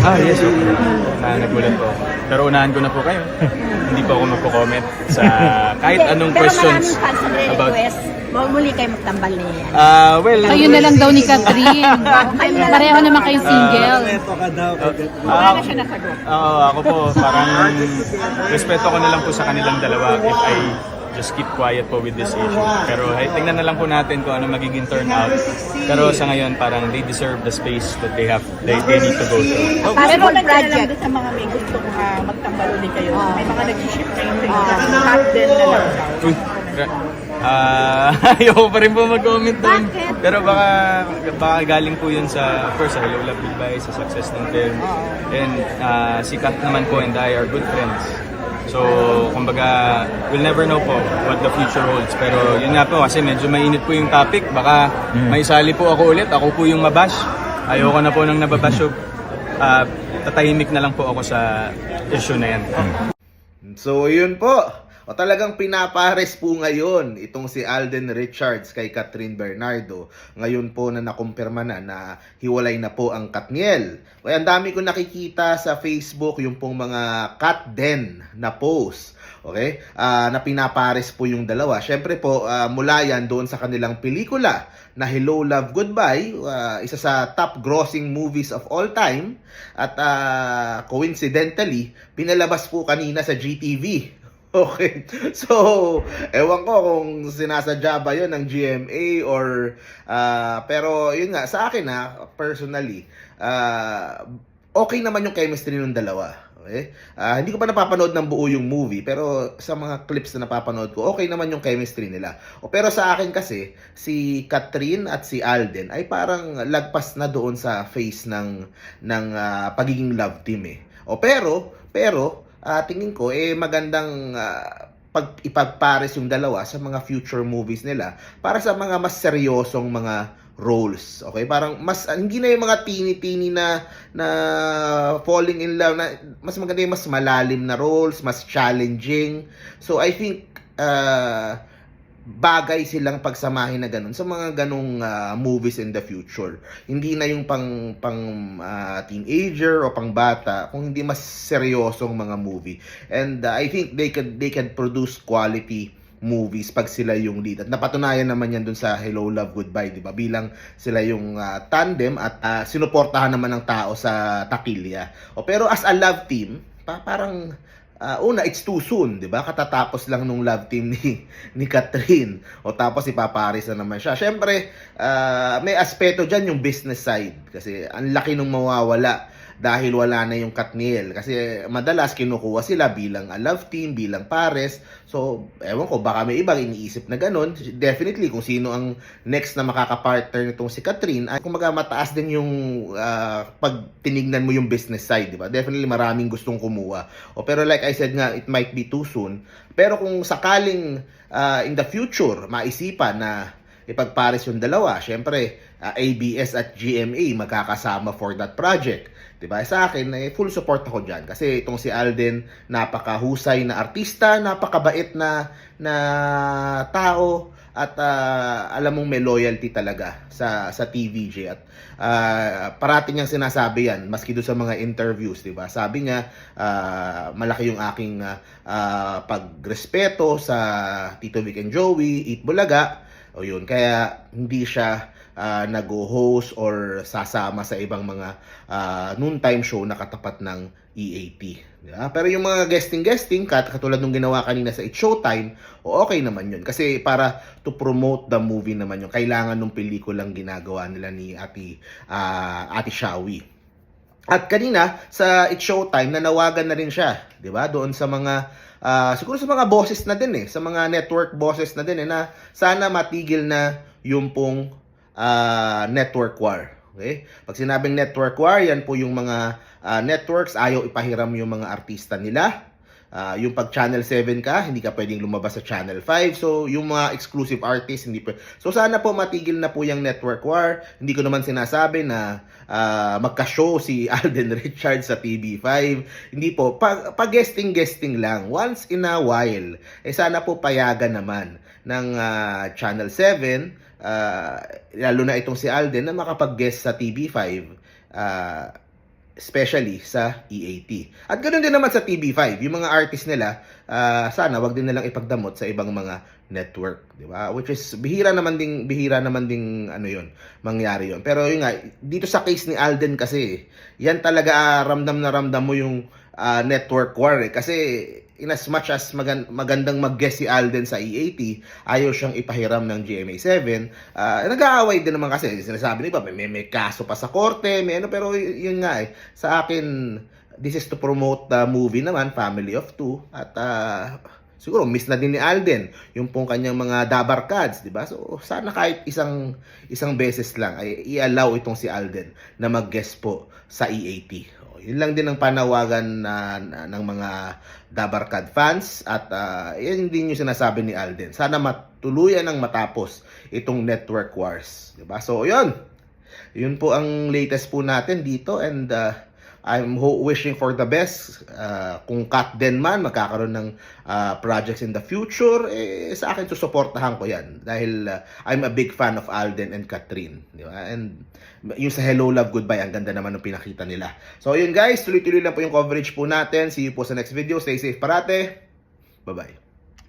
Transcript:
Ah, yes. Na nagulat po. ako. Pero unahan ko na po kayo. Hindi po ako magko-comment sa kahit anong pero questions maraming fans ang about... request. Muli kayo magtambal niya yan. Ah, well... Kayo na lang daw ni Catherine. Kayo na lang Pareho daw. naman kayong single. Wala na siya nasagot. Oo, ako po, parang respeto ko na lang po sa kanilang dalawa if I just keep quiet po with this issue. Pero hey, tingnan na lang po natin kung ano magiging turnout. Pero sa ngayon, parang they deserve the space that they have, they, they need to go through. Oh, Pero lang project. doon sa mga may gusto uh, magtambal ulit kayo. Ah. May mga nag-ship kayo sa inyo. Hot din na lang daw. Ah, ayoko pa rin po mag-comment doon. Bakit? Pero baka, baka galing po yun sa, of course, sa Hello Love Goodbye, sa success ng film. And ah, si Kat naman po and I are good friends. So, kumbaga, we'll never know po what the future holds. Pero yun nga po, kasi medyo mainit po yung topic. Baka may sali po ako ulit. Ako po yung mabash. Ayoko na po nang nababash. So, ah, tatahimik na lang po ako sa issue na yan. So, yun po. O talagang pinapares po ngayon itong si Alden Richards kay Catherine Bernardo. Ngayon po na nakumpirma na na hiwalay na po ang Katniel. Kaya ang dami ko nakikita sa Facebook yung pong mga cat den na post. Okay? Ah, na pinapares po yung dalawa. Syempre po, ah, mula yan doon sa kanilang pelikula na Hello Love Goodbye, ah, isa sa top grossing movies of all time at ah, coincidentally, pinalabas po kanina sa GTV. Okay. So, ewan ko kung sinasadya ba 'yon ng GMA or ah, pero yun nga sa akin ha, personally, ah, okay naman yung chemistry ng dalawa. Okay? Ah, hindi ko pa napapanood ng buo yung movie, pero sa mga clips na napapanood ko, okay naman yung chemistry nila. O pero sa akin kasi, si Catherine at si Alden ay parang lagpas na doon sa face ng ng ah, pagiging love team eh. O pero, pero ah, tingin ko eh magandang ah, pag ipagpares yung dalawa sa mga future movies nila para sa mga mas seryosong mga roles. Okay? Parang mas ah, hindi na yung mga teeny-teeny na na falling in love na mas maganda yung mas malalim na roles, mas challenging. So I think uh, bagay silang pagsamahin na ganun sa mga ganong ah, movies in the future. Hindi na yung pang pang ah, teenager o pang bata, kung hindi mas seryosong mga movie. And ah, I think they can they can produce quality movies pag sila yung lead. At napatunayan naman yan dun sa Hello Love Goodbye, 'di ba? Bilang sila yung ah, tandem at ah, sinuportahan naman ng tao sa takilya. O pero as a love team, pa parang ah, una it's too soon, 'di ba? Katatapos lang nung love team ni ni Catherine. O tapos ipaparis na naman siya. Syempre, ah, may aspeto diyan yung business side kasi ang laki nung mawawala dahil wala na yung Katniel. Kasi madalas kinukuha sila bilang a love team, bilang pares. So, ewan ko, baka may ibang iniisip na ganun. Definitely, kung sino ang next na makakapartner nitong si Catherine, ay kung mataas din yung ah, pag tinignan mo yung business side, di ba? Definitely, maraming gustong kumuha. O, pero like I said nga, it might be too soon. Pero kung sakaling ah, in the future, maisipan na ipagpares yung dalawa. Syempre, ah, ABS at GMA magkakasama for that project. 'Di ba? Sa akin, eh, full support ako diyan kasi itong si Alden napakahusay na artista, napakabait na na tao at ah, alam mong may loyalty talaga sa sa TVJ at ah, parati niyang sinasabi yan maski do sa mga interviews, 'di ba? Sabi niya ah, malaki yung aking ah, ah, pagrespeto sa Tito Vic and Joey, Eat Bulaga. O yun, kaya hindi siya ah, nag-host or sasama sa ibang mga ah, noontime show na katapat ng EAT. Di ba? Pero yung mga guesting-guesting, kat katulad nung ginawa kanina sa It's Showtime, okay naman yun. Kasi para to promote the movie naman yun, kailangan nung pelikulang ginagawa nila ni Ate, ah, Ate Shawi. At kanina sa It's Showtime nanawagan na rin siya, 'di ba? Doon sa mga ah, siguro sa mga bosses na din eh, sa mga network bosses na din eh na sana matigil na yung pong ah, network war. Okay? Pag sinabing network war, yan po yung mga ah, networks ayaw ipahiram yung mga artista nila. Ah, yung pag Channel 7 ka, hindi ka pwedeng lumabas sa Channel 5. So, yung mga exclusive artists, hindi pa. So, sana po matigil na po yung network war. Hindi ko naman sinasabi na ah, magka-show si Alden Richards sa TV5. Hindi po. Pag, pag guesting-guesting lang, once in a while, eh sana po payagan naman ng ah, Channel 7 ah, lalo na itong si Alden na makapag-guest sa TV5 ah, especially sa EAT. At ganoon din naman sa TV5, yung mga artist nila, ah, sana wag din nilang ipagdamot sa ibang mga network, di ba? Which is bihira naman ding bihira naman ding ano 'yon, mangyari 'yon. Pero yun nga, dito sa case ni Alden kasi, yan talaga ah, ramdam na ramdam mo yung ah, network war eh. kasi in as much as magan- magandang mag-guest si Alden sa EAT, ayaw siyang ipahiram ng GMA7. Ah, nag-aaway din naman kasi, sinasabi niba, may, may kaso pa sa korte, may ano, pero yun nga eh, sa akin, this is to promote the movie naman, Family of Two, at ah, siguro miss na din ni Alden yung pong kanyang mga dabar cards, di ba? So sana kahit isang isang beses lang ay i-allow itong si Alden na mag-guest po sa EAT. Yun lang din ang panawagan na, na- ng mga dabar card fans at ah, yan din yung sinasabi ni Alden. Sana matuluyan ang matapos itong network wars, di ba? So yun. Yun po ang latest po natin dito and uh, I'm wishing for the best. Uh, kung Kat din man magkakaroon ng uh, projects in the future, eh, sa akin susuportahan ko yan. Dahil uh, I'm a big fan of Alden and Catherine. Di ba? And yung sa Hello Love Goodbye, ang ganda naman ng pinakita nila. So yun guys, tuloy-tuloy lang po yung coverage po natin. See you po sa next video. Stay safe parate. Bye-bye.